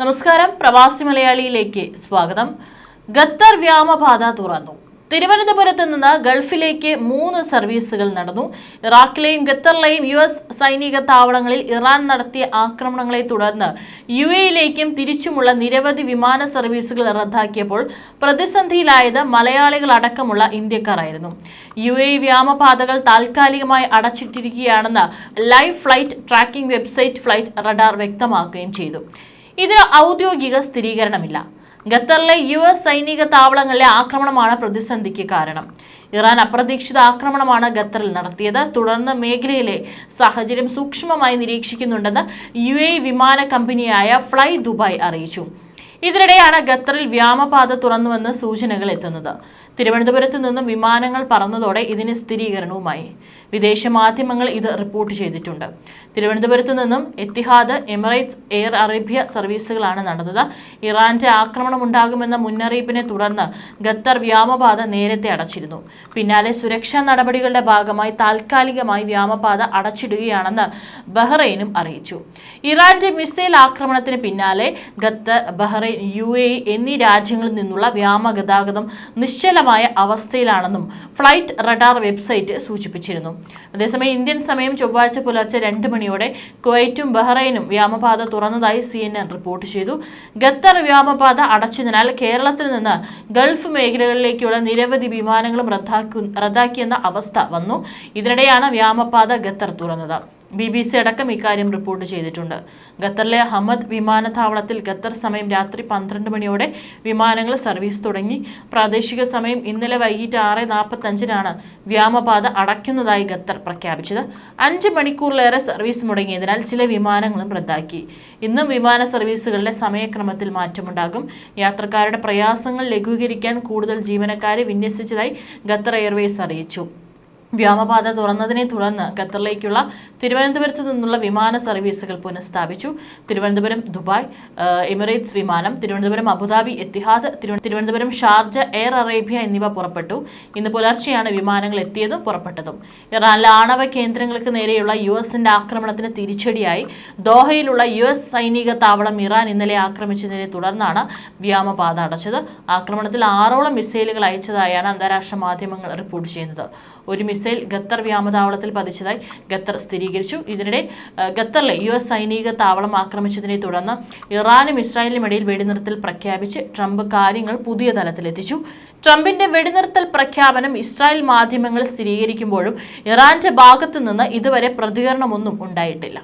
നമസ്കാരം. പ്രവാസി മലയാളിയിലേക്ക് സ്വാഗതം. ഖത്തർ വ്യാമപാത തുറന്നു. തിരുവനന്തപുരത്ത് നിന്ന് ഗൾഫിലേക്ക് മൂന്ന് സർവീസുകൾ നടന്നു. ഇറാഖിലെയും ഖത്തറിലെയും യു എസ് സൈനിക താവളങ്ങളിൽ ഇറാൻ നടത്തിയ ആക്രമണങ്ങളെ തുടർന്ന് യു എയിലേക്കും തിരിച്ചുമുള്ള നിരവധി വിമാന സർവീസുകൾ റദ്ദാക്കിയപ്പോൾ പ്രതിസന്ധിയിലായത് മലയാളികൾ അടക്കമുള്ള ഇന്ത്യക്കാരായിരുന്നു. യു എ വ്യാമപാതകൾ താൽക്കാലികമായി അടച്ചിട്ടിരിക്കുകയാണെന്ന് live flight tracking website flight radar വ്യക്തമാക്കുകയും ചെയ്തു. ഇതിന് ഔദ്യോഗിക സ്ഥിരീകരണമില്ല. ഖത്തറിലെ യു എസ് സൈനിക താവളങ്ങളിലെ ആക്രമണമാണ് പ്രതിസന്ധിക്ക് കാരണം. ഇറാൻ അപ്രതീക്ഷിത ആക്രമണമാണ് ഖത്തറിൽ നടത്തിയത്. തുടർന്ന് മേഖലയിലെ സാഹചര്യം സൂക്ഷ്മമായി നിരീക്ഷിക്കുന്നുണ്ടെന്ന് യു വിമാന കമ്പനിയായ ഫ്ലൈ ദുബായ് അറിയിച്ചു. ഇതിനിടെയാണ് ഖത്തറിൽ വ്യാമപാത തുറന്നുവെന്ന് സൂചനകൾ എത്തുന്നത്. തിരുവനന്തപുരത്ത് നിന്നും വിമാനങ്ങൾ പറന്നതോടെ ഇതിന് സ്ഥിരീകരണവുമായി. വിദേശ മാധ്യമങ്ങൾ ഇത് റിപ്പോർട്ട് ചെയ്തിട്ടുണ്ട്. തിരുവനന്തപുരത്ത് നിന്നും എത്തിഹാദ് എമിറേറ്റ്സ് എയർ അറേബ്യ സർവീസുകളാണ് നടന്നത്. ഇറാന്റെ ആക്രമണം ഉണ്ടാകുമെന്ന മുന്നറിയിപ്പിനെ തുടർന്ന് ഖത്തർ വ്യാമപാത നേരത്തെ അടച്ചിരുന്നു. പിന്നാലെ സുരക്ഷാ നടപടികളുടെ ഭാഗമായി താൽക്കാലികമായി വ്യാമപാത അടച്ചിടുകയാണെന്ന് ബഹ്റൈനും അറിയിച്ചു. ഇറാന്റെ മിസൈൽ ആക്രമണത്തിന് പിന്നാലെ ഖത്തർ ബഹ്റൈൻ യു എ എന്നീ രാജ്യങ്ങളിൽ നിന്നുള്ള വ്യാമ ഗതാഗതം നിശ്ചലമായ അവസ്ഥയിലാണെന്നും ഫ്ലൈറ്റ് റഡാർ വെബ്സൈറ്റ് സൂചിപ്പിച്ചിരുന്നു. അതേസമയം ഇന്ത്യൻ സമയം ചൊവ്വാഴ്ച പുലർച്ചെ രണ്ട് മണിയോടെ കുവൈറ്റും ബഹ്റൈനും വ്യാമപാത തുറന്നതായി സി റിപ്പോർട്ട് ചെയ്തു. ഖത്തർ വ്യാമപാത അടച്ചതിനാൽ കേരളത്തിൽ നിന്ന് ഗൾഫ് മേഖലകളിലേക്കുള്ള നിരവധി വിമാനങ്ങളും റദ്ദാക്കു റദ്ദാക്കിയെന്ന അവസ്ഥ വന്നു. ഇതിനിടെയാണ് വ്യാമപാത ഖത്തർ തുറന്നത്. ബി ബി സി അടക്കം ഇക്കാര്യം റിപ്പോർട്ട് ചെയ്തിട്ടുണ്ട്. ഖത്തറിലെ ഹമദ് വിമാനത്താവളത്തിൽ ഖത്തർ സമയം രാത്രി പന്ത്രണ്ട് മണിയോടെ വിമാനങ്ങൾ സർവീസ് തുടങ്ങി. പ്രാദേശിക സമയം ഇന്നലെ വൈകിട്ട് ആറ് നാൽപ്പത്തഞ്ചിനാണ് വ്യാമപാത അടയ്ക്കുന്നതായി ഖത്തർ പ്രഖ്യാപിച്ചത്. അഞ്ച് മണിക്കൂറിലേറെ സർവീസ് മുടങ്ങിയതിനാൽ ചില വിമാനങ്ങളും റദ്ദാക്കി. ഇന്നും വിമാന സർവീസുകളുടെ സമയക്രമത്തിൽ മാറ്റമുണ്ടാകും. യാത്രക്കാരുടെ പ്രയാസങ്ങൾ ലഘൂകരിക്കാൻ കൂടുതൽ ജീവനക്കാരെ വിന്യസിച്ചതായി ഖത്തർ എയർവേസ് അറിയിച്ചു. വ്യോമപാത തുറന്നതിനെ തുടർന്ന് ഖത്തറിലേക്കുള്ള തിരുവനന്തപുരത്ത് നിന്നുള്ള വിമാന സർവീസുകൾ പുനഃസ്ഥാപിച്ചു. തിരുവനന്തപുരം ദുബായ് എമിറേറ്റ്സ് വിമാനം Thiruvananthapuram Abu Dhabi Etihad Thiruvananthapuram Sharjah Air Arabia എന്നിവ പുറപ്പെട്ടു. ഇന്ന് പുലർച്ചെയാണ് വിമാനങ്ങൾ എത്തിയതും പുറപ്പെട്ടതും. ഇറാനിലെ ആണവ കേന്ദ്രങ്ങൾക്ക് നേരെയുള്ള യു എസിന്റെ ആക്രമണത്തിന് തിരിച്ചടിയായി. ദോഹയിലുള്ള യു എസ് സൈനിക താവളം ഇറാൻ ഇന്നലെ ആക്രമിച്ചതിനെ തുടർന്നാണ് വ്യോമപാത അടച്ചത്. ആക്രമണത്തിൽ ആറോളം മിസൈലുകൾ അയച്ചതായാണ് അന്താരാഷ്ട്ര മാധ്യമങ്ങൾ റിപ്പോർട്ട് ചെയ്യുന്നത്. ഒരു മിസൈൽ ഖത്തർ വ്യോമതാവളത്തിൽ പതിച്ചതായി ഖത്തർ സ്ഥിരീകരിച്ചു. ഇതിനിടെ ഖത്തറിലെ യു എസ് സൈനിക താവളം ആക്രമിച്ചതിനെ തുടർന്ന് ഇറാനും ഇസ്രായേലിനും ഇടയിൽ വെടിനിർത്തൽ പ്രഖ്യാപിച്ച് ട്രംപ് കാര്യങ്ങൾ പുതിയ തലത്തിലെത്തിച്ചു. ട്രംപിന്റെ വെടിനിർത്തൽ പ്രഖ്യാപനം ഇസ്രായേൽ മാധ്യമങ്ങൾ സ്ഥിരീകരിക്കുമ്പോഴും ഇറാന്റെ ഭാഗത്തു നിന്ന് ഇതുവരെ പ്രതികരണമൊന്നും ഉണ്ടായിട്ടില്ല.